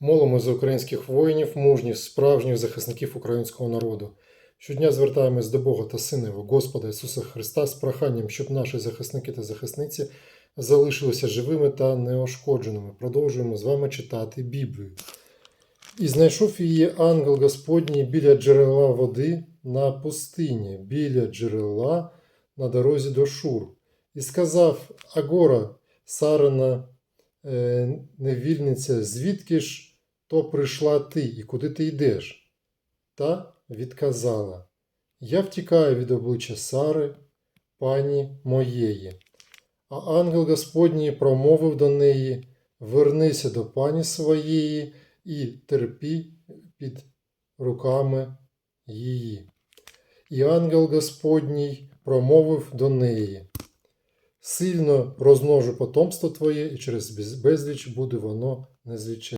Молимо за українських воїнів, мужніх, справжніх захисників українського народу. Щодня звертаємось до Бога та Сина Його, Господа Ісуса Христа з проханням, щоб наші захисники та захисниці залишилися живими та неошкодженими. Продовжуємо з вами читати Біблію. І знайшов її ангел Господній біля джерела води на пустині, біля джерела на дорозі до Шур. І сказав Агора, Сарина невільниця, звідки ж то прийшла ти і куди ти йдеш? Та відказала: Я втікаю від обличчя Сари, пані моєї. А ангел Господній промовив до неї: Вернися до пані своєї і терпі під руками її. І ангел Господній промовив до неї: Сильно розмножу потомство твоє, і через без- безліч буде воно незліченне.